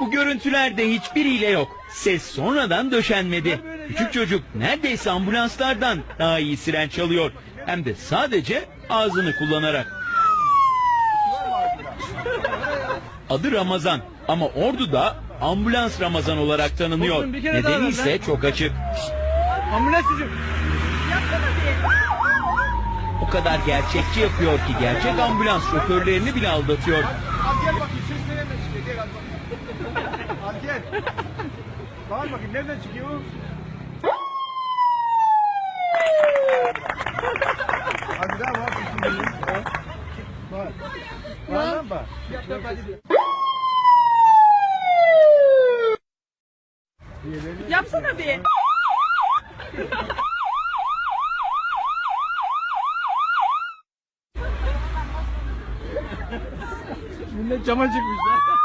Bu görüntülerde hiçbiriyle yok. Ses sonradan döşenmedi. Küçük çocuk neredeyse ambulanslardan daha iyi siren çalıyor. Hem de sadece ağzını kullanarak. Adı Ramazan ama Ordu'da ambulans Ramazan olarak tanınıyor. Nedeni ise çok açık. Ambulans. O kadar gerçekçi yapıyor ki gerçek ambulans şoförlerini bile aldatıyor. Al gel bakayım ses nereden çıkıyor? Gel al bakayım. Al gel. Bağır bakayım nereden çıkıyor? Hadi daha var. Bağır. Bağır lan bağır. Yapsana bir. Millet cama çıkmışlar.